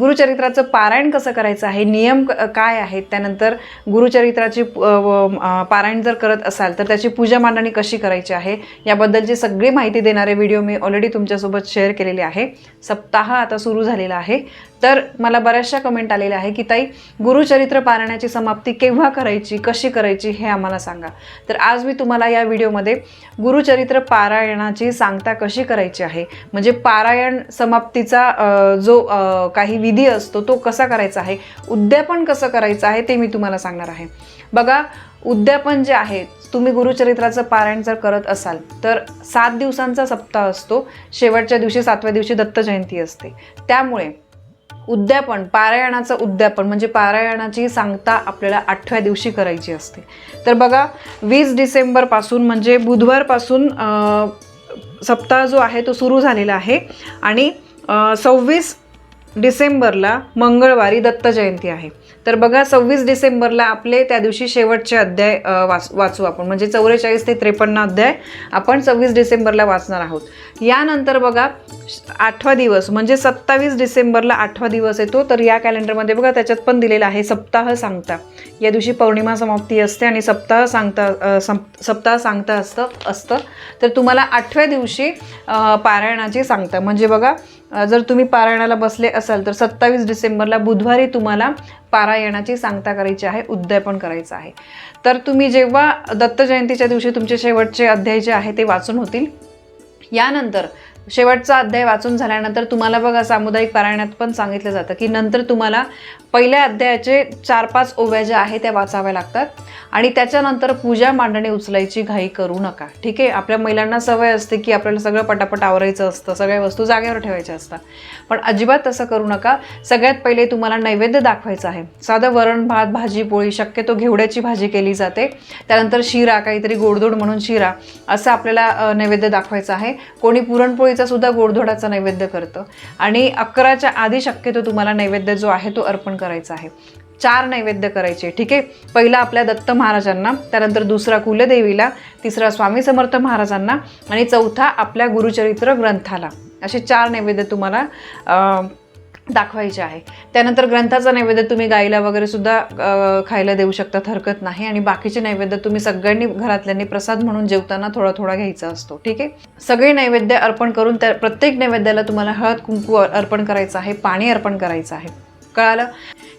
गुरुचरित्राचं पारायण कसं करायचं आहे? नियम क- काय आहेत? त्यानंतर गुरुचरित्राची प- व- पारायण जर करत असाल तर त्याची पूजा मांडणी कशी करायची आहे? याबद्दलची सगळी माहिती देणारे व्हिडिओ मी ऑलरेडी तुमच्यासोबत शेअर केलेले आहे. सप्ताह आता सुरू झालेला आहे. तर मला बऱ्याचशा कमेंट आलेल्या आहे की ताई गुरुचरित्र पारायणाची समाप्ती केव्हा करायची? कशी करायची? हे आम्हाला सांगा. तर आज मी तुम्हाला या व्हिडिओमध्ये गुरुचरित्र पारायणाची सांगता कशी करायची आहे? म्हणजे पारायण समाप्तीचा जो काही विधी असतो तो कसा करायचा आहे उद्यापन कसं करायचं आहे ते मी तुम्हाला सांगणार आहे. बघा उद्यापन जे आहे तुम्ही गुरुचरित्राचं पारायण जर करत असाल तर सात दिवसांचा सप्ताह असतो. शेवटच्या दिवशी सातव्या दिवशी दत्त जयंती असते. त्यामुळे उद्यापन पारायणाचं उद्यापन म्हणजे पारायणाची सांगता आपल्याला आठव्या दिवशी करायची असते. तर बघा वीस डिसेंबरपासून म्हणजे बुधवारपासून सप्ताह जो आहे तो सुरू झालेला आहे. आणि सव्वीस डिसेंबरला मंगळवारी दत्त जयंती आहे. तर बघा सव्वीस डिसेंबरला आपले त्या दिवशी शेवटचे अध्याय वाच वाचू आपण. म्हणजे चौवेचाळीस ते त्रेपन्न अध्याय आपण सव्वीस डिसेंबरला वाचणार आहोत. यानंतर बघा आठवा दिवस म्हणजे सत्तावीस डिसेंबरला आठवा दिवस येतो. तर या कॅलेंडरमध्ये बघा त्याच्यात पण दिलेलं आहे सप्ताह सांगता. या दिवशी पौर्णिमा समाप्ती असते आणि सप्ताह सांगता सप- सप्ताह सांगता असतं असतं. तर तुम्हाला आठव्या दिवशी पारायणाची सांगता. म्हणजे बघा जर तुम्ही पारायणाला बसले असाल तर सत्तावीस डिसेंबरला बुधवारी तुम्हाला पारायणाची सांगता करायची आहे उद्यापन करायचं आहे. तर तुम्ही जेव्हा दत्त जयंतीच्या दिवशी तुमचे शेवटचे अध्याय जे आहे ते वाचून होतील. यानंतर शेवटचा अध्याय वाचून झाल्यानंतर तुम्हाला बघा सामुदायिक पारायणात पण सांगितलं जातं की नंतर तुम्हाला पहिल्या अध्यायाचे चार पाच ओव्या ज्या आहे त्या वाचाव्या लागतात. आणि त्याच्यानंतर पूजा मांडणी उचलायची घाई करू नका. ठीक आहे? आपल्या महिलांना सवय असते की आपल्याला सगळं पटापट आवरायचं असतं सगळ्या वस्तू जागेवर ठेवायच्या असतात. पण अजिबात तसं करू नका. सगळ्यात पहिले तुम्हाला नैवेद्य दाखवायचं आहे. साधं वरण भात भाजी पोळी शक्यतो घेवड्याची भाजी केली जाते. त्यानंतर शिरा काहीतरी गोडधोड म्हणून शिरा असं आपल्याला नैवेद्य दाखवायचं आहे. कोणी पुरणपोळी पुरणपोळीचा सुद्धा गोडधोडाचा नैवेद्य करतं. आणि अकराच्या आधी शक्यतो तुम्हाला नैवेद्य जो आहे तो अर्पण करायचा आहे. चार नैवेद्य करायचे ठीक आहे? पहिला आपल्या दत्त महाराजांना त्यानंतर दुसरा कुलदेवीला तिसरा स्वामी समर्थ महाराजांना आणि चौथा आपल्या गुरुचरित्र ग्रंथाला. असे चार नैवेद्य तुम्हाला दाखवायचे आहे. त्यानंतर ग्रंथाचा नैवेद्य तुम्ही गाईला वगैरे सुद्धा खायला देऊ शकतात हरकत नाही. आणि बाकीचे नैवेद्य तुम्ही सगळ्यांनी घरातल्यांनी प्रसाद म्हणून जेवताना थोडा थोडा घ्यायचा असतो ठीक आहे? सगळे नैवेद्य अर्पण करून त्या प्रत्येक नैवेद्याला तुम्हाला हळद कुंकू अर्पण करायचं आहे पाणी अर्पण करायचं आहे. कळालं?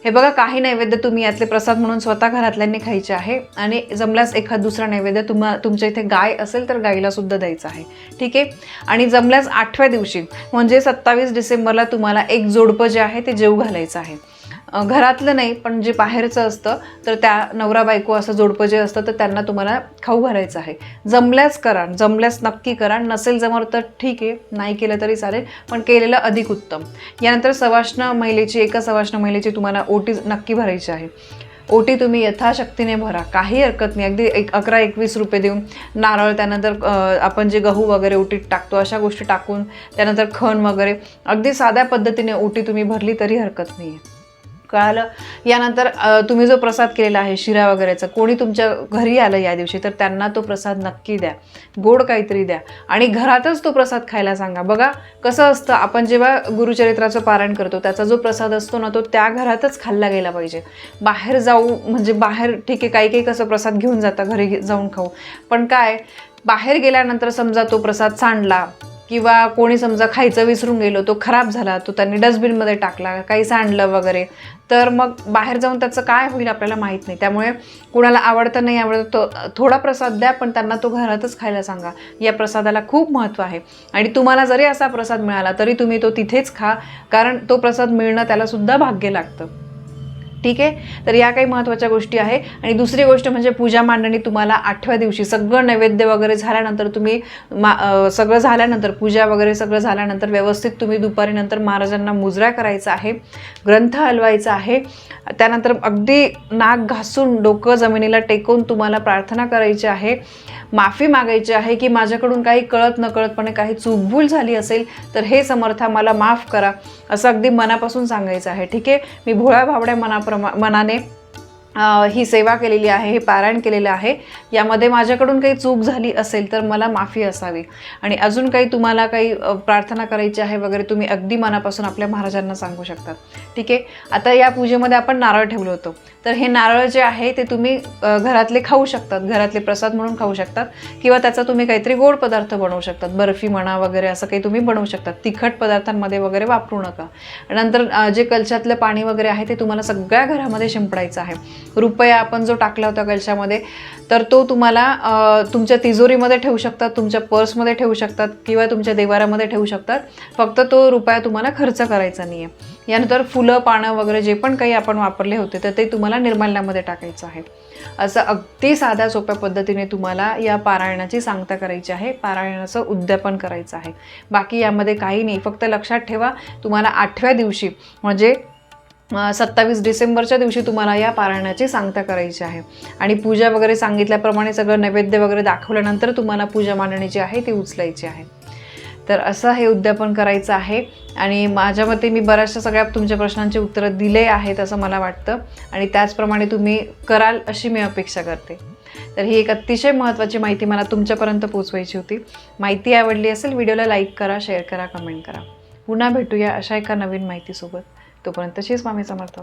हे बघा काही नैवेद्य तुम्ही यातले प्रसाद म्हणून स्वतः घरातल्यांनी खायचे आहे आणि जमल्यास एखाद दुसरा नैवेद्य तुम्हा तुमच्या इथे गाय असेल तर गाईला सुद्धा द्यायचं आहे. ठीक आहे? आणि जमल्यास आठव्या दिवशी म्हणजे सत्तावीस डिसेंबरला तुम्हाला एक जोडपं जे आहे ते जेव घालायचं आहे. घरातलं नाही पण जे बाहेरचं असतं तर त्या नवरा बायको असं जोडपं जे असतं तर त्यांना तुम्हाला खाऊ घालायचं आहे. जमल्यास करा जमल्यास नक्की करा नसेल जमर तर ठीक आहे नाही केलं तरी चालेल पण केलेलं अधिक उत्तम. यानंतर सवाष्ण महिलेची एका सवाष्ण महिलेची तुम्हाला ओटी नक्की भरायची आहे. ओटी तुम्ही यथाशक्तीने भरा काही हरकत नाही. अगदी एक अकरा एकवीस रुपये देऊन नारळ त्यानंतर आपण जे गहू वगैरे ओटीत टाकतो अशा गोष्टी टाकून त्यानंतर खण वगैरे. अगदी साध्या पद्धतीने ओटी तुम्ही भरली तरी हरकत नाही आहे कळालं यानंतर तुम्ही जो प्रसाद केलेला आहे शिरा वगैरेचा कोणी तुमच्या घरी आलं या दिवशी तर त्यांना तो प्रसाद नक्की द्या. गोड काहीतरी द्या. आणि घरातच तो प्रसाद खायला सांगा. बघा कसं असतं आपण जेव्हा गुरुचरित्राचं पारायण करतो त्याचा जो प्रसाद असतो ना तो त्या घरातच खाल्ला गेला पाहिजे. बाहेर जाऊ म्हणजे बाहेर ठीक आहे काही काही कसं प्रसाद घेऊन जाता घरी घे- जाऊन खाऊ. पण काय बाहेर गेल्यानंतर समजा तो प्रसाद सांडला किंवा कोणी समजा खायचं विसरून गेलो तो खराब झाला तो त्यांनी डस्टबिनमध्ये टाकला काही सांडलं वगैरे तर मग बाहेर जाऊन त्याचं काय होईल आपल्याला माहीत नाही. त्यामुळे कुणाला आवडतं नाही आवडतं तो थोडा प्रसाद द्या पण त्यांना तो घरातच खायला सांगा. या प्रसादाला खूप महत्त्व आहे. आणि तुम्हाला जरी असा प्रसाद मिळाला तरी तुम्ही तो तिथेच खा कारण तो प्रसाद मिळणं त्यालासुद्धा भाग्य लागतं. ठीक आहे? तर या काही महत्त्वाच्या गोष्टी आहे आणि दुसरी गोष्ट म्हणजे पूजा मांडणी तुम्हाला आठव्या दिवशी सगळं नैवेद्य वगैरे झाल्यानंतर तुम्ही मा सगळं झाल्यानंतर पूजा वगैरे सगळं झाल्यानंतर व्यवस्थित तुम्ही दुपारी नंतर महाराजांना मुजरा करायचा आहे ग्रंथ हलवायचा आहे. त्यानंतर अगदी नाक घासून डोकं जमिनीला टेकून तुम्हाला प्रार्थना करायची आहे. माफी मागायची आहे की माझ्याकडून काही कळत नकळतपणे काही चूकभूल झाली असेल तर हे समर्था मला माफ करा असं अगदी मनापासून सांगायचं आहे. ठीक आहे? मी भोळ्या भावड्या मना para uma, uma nané ही सेवा केलेली आहे हे पारायण केलेलं आहे. यामध्ये माझ्याकडून काही चूक झाली असेल तर मला माफी असावी. आणि अजून काही तुम्हाला काही प्रार्थना करायची आहे वगैरे तुम्ही अगदी मनापासून आपल्या महाराजांना सांगू शकतात ठीक आहे? आता या पूजेमध्ये आपण नारळ ठेवलं होतं. तर हे नारळ जे आहे ते तुम्ही घरातले खाऊ शकतात. घरातले प्रसाद म्हणून खाऊ शकतात. किंवा त्याचा तुम्ही काहीतरी गोड पदार्थ बनवू शकतात. बर्फी म्हणा वगैरे असं काही तुम्ही बनवू शकतात. तिखट पदार्थांमध्ये वगैरे वापरू नका. नंतर जे कलशातलं पाणी वगैरे आहे ते तुम्हाला सगळ्या घरामध्ये शिंपडायचं आहे. रुपया आपण जो टाकला होता कलशामध्ये तर तो तुम्हाला तुमच्या तिजोरीमध्ये ठेवू शकतात तुमच्या पर्समध्ये ठेवू शकतात किंवा तुमच्या देवारामध्ये ठेवू शकतात. फक्त तो रुपया तुम्हाला खर्च करायचा नाही आहे यानंतर फुलं पानं वगैरे जे पण काही आपण वापरले होते तर ते तुम्हाला निर्माल्यामध्ये टाकायचं आहे. असं अगदी साध्या सोप्या पद्धतीने तुम्हाला या पारायणाची सांगता करायची आहे. पारायणाचं उद्यापन करायचं आहे. बाकी यामध्ये काही नाही. फक्त लक्षात ठेवा तुम्हाला आठव्या दिवशी म्हणजे सत्तावीस डिसेंबरच्या दिवशी तुम्हाला या पारायणाची सांगता करायची आहे. आणि पूजा वगैरे सांगितल्याप्रमाणे सगळं नैवेद्य वगैरे दाखवल्यानंतर तुम्हाला पूजा मांडणी जी आहे ती उचलायची आहे. तर असं हे उद्यापन करायचं आहे. आणि माझ्या मते मी बऱ्याचशा सगळ्या तुमच्या प्रश्नांची उत्तरं दिले आहेत असं मला वाटतं. आणि त्याचप्रमाणे तुम्ही कराल अशी मी अपेक्षा करते. तर ही एक अतिशय महत्त्वाची माहिती मला तुमच्यापर्यंत पोचवायची होती. माहिती आवडली असेल व्हिडिओला लाईक करा शेअर करा कमेंट करा. पुन्हा भेटूया अशा एका नवीन माहितीसोबत. तोपर्यंत तशीच स्वामी समर्थ.